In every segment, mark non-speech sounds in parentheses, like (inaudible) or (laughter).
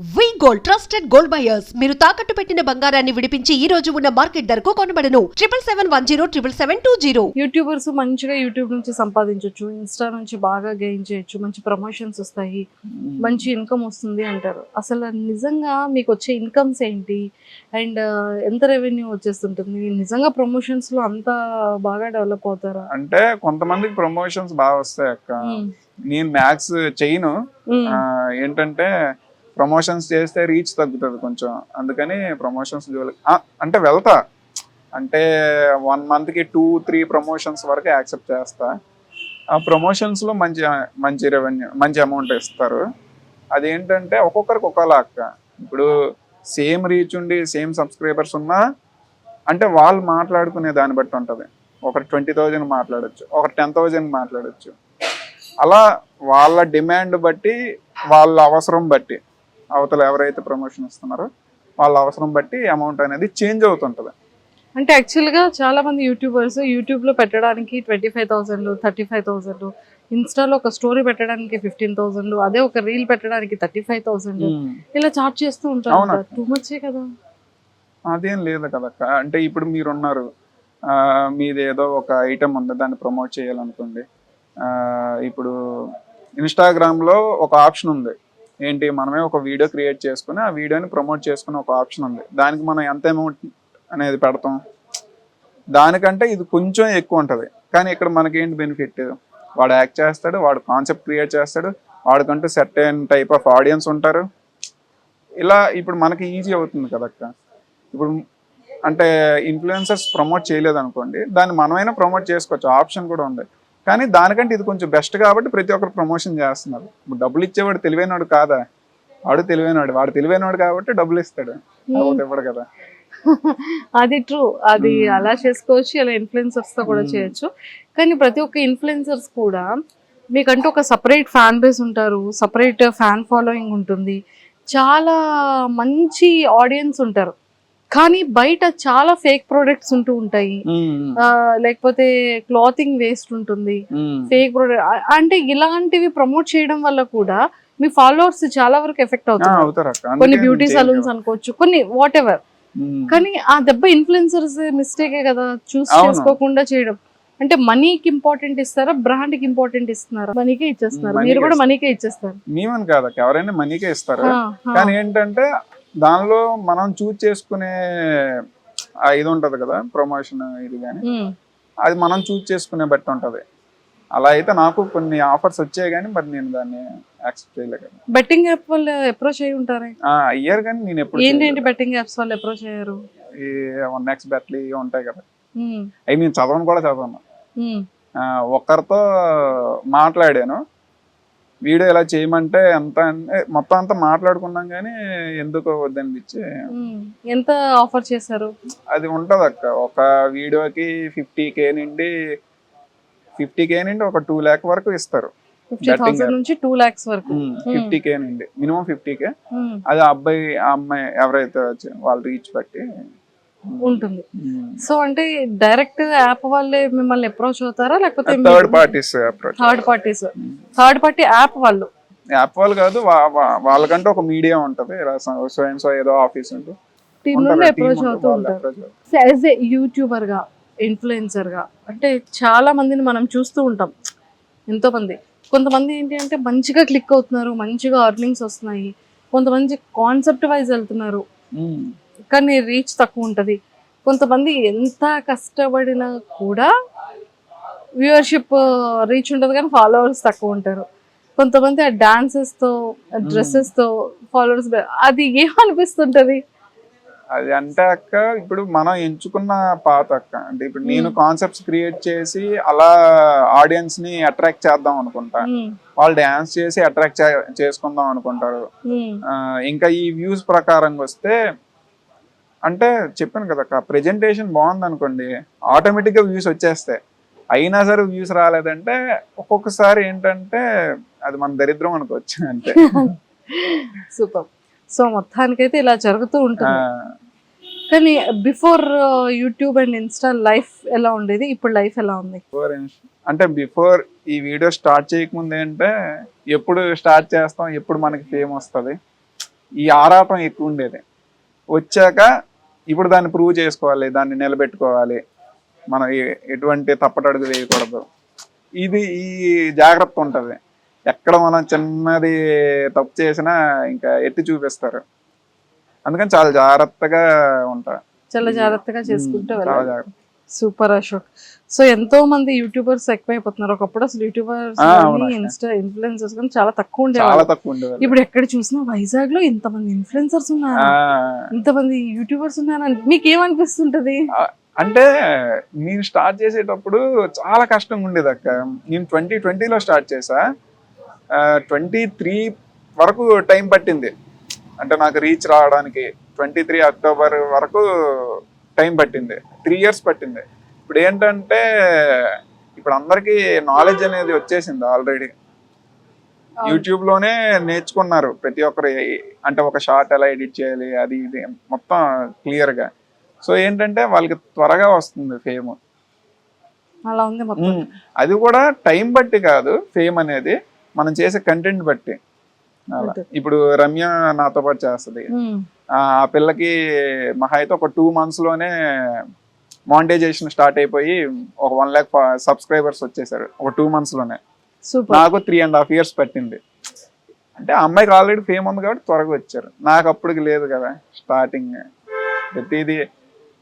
We gold trusted gold buyers మీరు తాకట్టు పెట్టిన బంగారాన్ని విడిపించి ఈ రోజు ఉన్న మార్కెట్ ధరకు కొనబడను. Triple seven one zero triple seven two zero YouTubers మంచిగా యూట్యూబ్ నుంచి సంపాదించవచ్చు ఇన్స్టా నుంచి బాగా గెయిన్ చేయొచ్చు మంచి ప్రమోషన్స్ వస్తాయి మంచి ఇన్కమ్ వస్తుంది అంటారు. అసలు నిజంగా మీకు వచ్చే ఇన్కమ్స్ ఏంటి? అండ్ ఎంత రెవెన్యూ వచ్చేస్తుంటుంది? నిజంగా ప్రమోషన్స్లో అంత బాగా డెవలప్ అవుతారా? అంటే కొంతమందికి ప్రమోషన్స్ బాగా వస్తాయి అక్క. మ్మ్. నేను మ్యాథ్స్ చేయను. ఆ, ఏంటంటే ప్రమోషన్స్ చేస్తే రీచ్ తగ్గుతుంది కొంచెం. అందుకని ప్రమోషన్స్ అంటే వెళ్తా. అంటే వన్ మంత్కి టూ త్రీ ప్రమోషన్స్ వరకు యాక్సెప్ట్ చేస్తా. ఆ ప్రమోషన్స్లో మంచి మంచి రెవెన్యూ మంచి అమౌంట్ ఇస్తారు. అదేంటంటే ఒక్కొక్కరికి ఒక్కోలా అక్క. ఇప్పుడు సేమ్ రీచ్ ఉండి సేమ్ సబ్స్క్రైబర్స్ ఉన్నా అంటే వాళ్ళు మాట్లాడుకునే దాన్ని బట్టి ఉంటుంది. ఒకరు ట్వంటీ థౌజండ్ మాట్లాడచ్చు ఒకరు టెన్ థౌజండ్ మాట్లాడచ్చు. అలా వాళ్ళ డిమాండ్ బట్టి వాళ్ళ అవసరం బట్టి. అవతల ఎవరైతే ప్రమోషన్ ఇస్తున్నారో వాళ్ళ అవసరం బట్టి అమౌంట్ అనేది చేంజ్ అవుతుంటుంది. అంటే యాక్చువల్గా చాలా మంది యూట్యూబర్స్ యూట్యూబ్లో పెట్టడానికి twenty five thousand thirty five thousand ఇన్స్టాలో ఒక స్టోరీ పెట్టడానికి ఫిఫ్టీన్ థౌసండ్ అదే ఒక రీల్ పెట్టడానికి థర్టీ ఫైవ్ థౌసండ్ ఇలా చార్జ్ చేస్తూ ఉంటారు అవునా? టూ మచ్చే కదా? అదేం లేదు కదక్క. అంటే ఇప్పుడు మీరు ఉన్నారు ఆ, మీది ఏదో ఒక ఐటమ్ ఉంది దాన్ని ప్రమోట్ చేయాలనుకోండి. ఇప్పుడు ఇన్స్టాగ్రామ్లో ఒక ఆప్షన్ ఉంది. ఏంటి మనమే ఒక వీడియో క్రియేట్ చేసుకుని ఆ వీడియోని ప్రమోట్ చేసుకునే ఒక ఆప్షన్ ఉంది. దానికి మనం ఎంత అమౌంట్ అనేది పెడతాం? దానికంటే ఇది కొంచెం ఎక్కువ ఉంటుంది. కానీ ఇక్కడ మనకి ఏంటి బెనిఫిట్ వాడు యాక్ట్ చేస్తాడు వాడు కాన్సెప్ట్ క్రియేట్ చేస్తాడు వాడికంటూ సర్టెన్ టైప్ ఆఫ్ ఆడియన్స్ ఉంటారు. ఇలా ఇప్పుడు మనకి ఈజీ అవుతుంది కదక్క ఇప్పుడు అంటే ఇన్ఫ్లుయెన్సర్స్ ప్రమోట్ చేయలేదు అనుకోండి దాన్ని మనమైనా ప్రమోట్ చేసుకోవచ్చు. ఆప్షన్ కూడా ఉంది. కానీ దానికంటే ఇది కొంచెం బెస్ట్ కాబట్టి ప్రతి ఒక్కరు ప్రమోషన్ చేస్తున్నారు. డబ్బులు ఇచ్చేవాడు తెలివైనవాడు కాదా? వాడు తెలివైనవాడు వాడు తెలివైనవాడు కాబట్టి డబ్బులు ఇస్తాడు. ఇవ్వడు కదా? (laughs) అది ట్రూ అది Hmm. అలా చేసుకోవచ్చు ఇలా ఇన్ఫ్లుయెన్సర్స్తో కూడా Hmm. చేయొచ్చు. కానీ ప్రతి ఒక్క ఇన్ఫ్లుయెన్సర్స్ కూడా మీకంటూ ఒక సపరేట్ ఫ్యాన్ బేస్ ఉంటారు సపరేట్ ఫ్యాన్ ఫాలోయింగ్ ఉంటుంది. చాలా మంచి ఆడియన్స్ ఉంటారు. కానీ బయట చాలా ఫేక్ ప్రొడక్ట్స్ ఉంటూ ఉంటాయి. లేకపోతే క్లాతింగ్ వేస్ట్ ఉంటుంది. ఫేక్ ప్రొడక్ట్ అంటే ఇలాంటివి ప్రమోట్ చేయడం వల్ల కూడా మీ ఫాలోవర్స్ చాలా వరకు ఎఫెక్ట్ అవుతారు కొన్ని బ్యూటీ సలూన్స్ అనుకోవచ్చు కొన్ని వాట్ ఎవర్ కానీ ఆ దెబ్బ ఇన్ఫ్లుయెన్సర్స్ మిస్టేకే కదా చూస్. చేసుకోకుండా చేయడం. అంటే మనీకి ఇంపార్టెంట్ ఇస్తారా బ్రాండ్కి ఇంపార్టెంట్ ఇస్తున్నారా? మనీకే ఇచ్చేస్తున్నారు. మీరు కూడా మనీకే ఇచ్చేస్తారు. మేమని కాదక్క ఎవరైనా మనీకే ఇస్తారు. కానీ ఏంటంటే దానిలో మనం చూజ్ చేసుకునే ఇది ఉంటది కదా ప్రమోషన్ ఇది కానీ అది మనం చూజ్ చేసుకునే బట్టి ఉంటది. అలా అయితే నాకు కొన్ని ఆఫర్స్ వచ్చాయి కానీ మరి నేను దాన్ని యాక్సెప్ట్ చేయలేదు బెట్టింగ్ యాప్ వాళ్ళు అప్రోచ్ అయి ఉంటారే? అయ్యారు కానీ నేను ఎప్పుడు ఏంటంటి బెట్టింగ్ యాప్స్ వాళ్ళు అప్రోచ్ అయ్యారు? ఈ వన్ ఎక్స్ బెట్లు ఇవి ఉంటాయి కదా. అవి నేను చదవను కూడా చదవను. ఒక్కరితో మాట్లాడాను. వీడియో ఇలా చేయమంటే ఎంత అంటే మొత్తం అంతా మాట్లాడుకున్నాం కానీ ఎందుకో వద్దనిపించి. ఎంత ఆఫర్ చేశారు? అది ఉంటది అక్క. ఒక వీడియోకి ఫిఫ్టీ కే నుండి ఫిఫ్టీ కే నుండి ఒక టూ ల్యాక్ వరకు ఇస్తారు. నుంచి టూ లాక్స్ వరకు. ఫిఫ్టీ కే నుండి. Minimum fifty K. అది అబ్బాయి అమ్మాయి ఎవరైతే వచ్చి- వాళ్ళ రీచ్ బట్టి ఉంటుంది. సో అంటే డైరెక్ట్ యాప్ వాళ్ళే మిమ్మల్ని అప్రోచ్ అవుతారా? లేకపోతే third parties third parties. Third party app వాళ్ళు. యాప్ వాళ్ళు కాదు వాళ్ళకంటే ఒక మీడియా ఉంటది. స్వయం సో ఏదో ఆఫీస్ ఉంటుంది ఉంటారు, అప్రోచ్ అవుతూ. యాజ్ ఏ యూట్యూబర్గా ఇన్ఫ్లుయెన్సర్గా అంటే చాలా మందిని మనం చూస్తూ ఉంటాం. ఎంతో మంది. కొంతమంది ఏంటి అంటే మంచిగా క్లిక్ అవుతున్నారు మంచిగా అర్నింగ్స్ వస్తున్నాయి. కొంతమంది కాన్సెప్ట్ వైజ్ వెళ్తున్నారు. కానీ రీచ్ తక్కువ ఉంటుంది. కొంతమంది ఎంత కష్టపడినా కూడా వ్యూవర్షిప్ రీచ్ ఉంటుంది కానీ ఫాలోవర్స్ తక్కువ ఉంటారు. కొంతమంది ఆ dances తో డ్రెస్సెస్తో ఫాలోవర్స్ అది ఏమనిపిస్తుంటది? అది అంటే అక్క ఇప్పుడు మనం ఎంచుకున్న పాత అక్క అంటే ఇప్పుడు నేను కాన్సెప్ట్స్ క్రియేట్ చేసి అలా ఆడియన్స్ని అట్రాక్ట్ చేద్దాం అనుకుంటా. వాళ్ళు డాన్స్ చేసి అట్రాక్ట్ చేసుకుందాం అనుకుంటారు. ఇంకా ఈ వ్యూస్ ప్రకారంగా వస్తే అంటే చెప్పాను కదా ప్రెజెంటేషన్ బాగుంది అనుకోండి ఆటోమేటిక్గా వ్యూస్ వచ్చేస్తాయి. అయినా సరే వ్యూస్ రాలేదంటే ఒక్కొక్కసారి ఏంటంటే అది మన దరిద్రం అనుకోవచ్చు అంతే. (laughs) సూపర్ సో మొత్తానికైతే ఇలా జరుగుతూ ఉంటుంది. కానీ before YouTube and Insta life ఎలా ఉండేది? ఇప్పుడు లైఫ్ ఎలా ఉంది? అంటే బిఫోర్ ఈ వీడియో స్టార్ట్ చేయకముందు ఏంటంటే ఎప్పుడు స్టార్ట్ చేస్తాం ఎప్పుడు మనకి ఫేమ్ వస్తుంది. ఈ ఆరాటం ఎక్కువ ఉండేది. వచ్చాక ఇప్పుడు దాన్ని ప్రూవ్ చేసుకోవాలి దాన్ని నిలబెట్టుకోవాలి. మనం ఎటువంటి తప్పటడుగు వేయకూడదు. ఇది ఈ జాగ్రత్త ఉంటుంది. ఎక్కడ మనం చిన్నది తప్పు చేసినా ఇంకా ఎత్తి చూపిస్తారు. అందుకని చాలా జాగ్రత్తగా ఉంటా. చాలా జాగ్రత్తగా చేసుకుంటూ చాలా వెళ్ళాలి. జాగ్రత్త. సూపర్ అశోక్. సో ఎంతో మంది యూట్యూబర్స్ ఎక్కువైపోతున్నారు. ఒకప్పుడు అసలు యూట్యూబర్స్. ఇన్స్టా ఇన్ఫ్లుయెన్సర్స్ కానీ చాలా తక్కువ చాలా ఉండేవాళ్ళు. ఇప్పుడు ఎక్కడ చూసినా వైజాగ్లో ఇంతమంది ఇన్ఫ్లుయెన్సర్స్ ఉన్నారు. ఇంతమంది యూట్యూబర్స్ ఉన్నారు మీకు ఏమనిపిస్తుంటది అంటే నేను స్టార్ట్ చేసేటప్పుడు చాలా కష్టంగా ఉండేది అక్క. నేను ట్వంటీ ట్వంటీలో స్టార్ట్ చేసా ట్వంటీ త్రీ వరకు టైం పట్టింది. అంటే నాకు రీచ్ రావడానికి ట్వంటీ త్రీ అక్టోబర్ వరకు టైం పట్టింది. త్రీ ఇయర్స్ పట్టింది. ఇప్పుడు ఏంటంటే ఇప్పుడు అందరికీ నాలెడ్జ్ అనేది వచ్చేసింది ఆల్రెడీ యూట్యూబ్లోనే నేర్చుకున్నారు ప్రతి ఒక్కరు. అంటే ఒక షార్ట్ ఎలా ఎడిట్ చేయాలి అది ఇది మొత్తం క్లియర్గా సో ఏంటంటే వాళ్ళకి త్వరగా వస్తుంది ఫేమ్. అలా ఉంది మొత్తం. అది కూడా టైం బట్టి కాదు ఫేమ్ అనేది. మనం చేసే కంటెంట్ బట్టి. అలా. ఇప్పుడు రమ్య నాతో పాటు చేస్తుంది. ఆ పిల్లకి మహా అయితే ఒక టూ మంత్స్లోనే మానిటైజేషన్ స్టార్ట్ అయిపోయి ఒక వన్ ల్యాక్ సబ్స్క్రైబర్స్ వచ్చేసారు. ఒక టూ మంత్స్లోనే. సూపర్ నాకు త్రీ అండ్ హాఫ్ ఇయర్స్ పట్టింది. అంటే అమ్మాయికి ఆల్రెడీ ఫేమ్ ఉంది కాబట్టి త్వరగా వచ్చారు. నాకు అప్పటికి లేదు కదా స్టార్టింగ్ ప్రతిదీ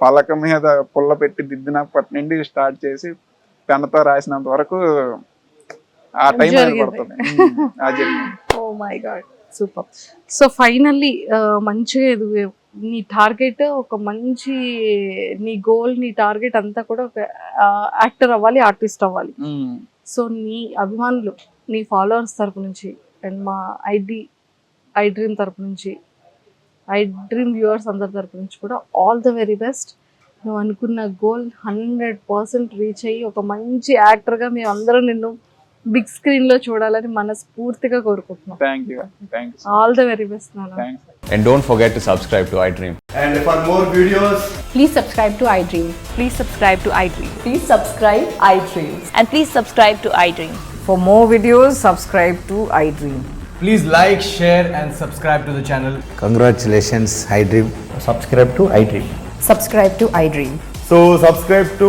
పలక మీద పుల్ల పెట్టి దిద్దినప్పటి నుండి స్టార్ట్ చేసి పెన్తో రాసినంత వరకు ఆ టైం. పడుతుంది. ఉమ్, ఆ జరిగింది. ఓ my God super so finally మంచిగా ఎదుగు నీ టార్గెట్ ఒక మంచి నీ గోల్ నీ టార్గెట్ అంతా కూడా ఒక యాక్టర్ అవ్వాలి ఆర్టిస్ట్ అవ్వాలి. సో నీ అభిమానులు నీ ఫాలోవర్స్ తరపు నుంచి అండ్ మా ఐడి ఐ డ్రీమ్ తరపు నుంచి ఐ డ్రీమ్ వ్యూవర్స్ అందరి తరపు నుంచి కూడా ఆల్ ద వెరీ బెస్ట్. నువ్వు అనుకున్న గోల్ హండ్రెడ్ పర్సెంట్ రీచ్ అయ్యి ఒక మంచి యాక్టర్గా మేము అందరం నిన్ను బిగ్ స్క్రీన్లో చూడాలని మనస్ఫూర్తిగా కోరుకుంటున్నాం. Thank you thank you very and don't forget subscribe to iDream and videos please subscribe to iDream please subscribe iDream please subscribe iDream and please subscribe to iDream for more videos subscribe to iDream please like share and subscribe to the channel iDream subscribe to iDream subscribe to iDream so subscribe to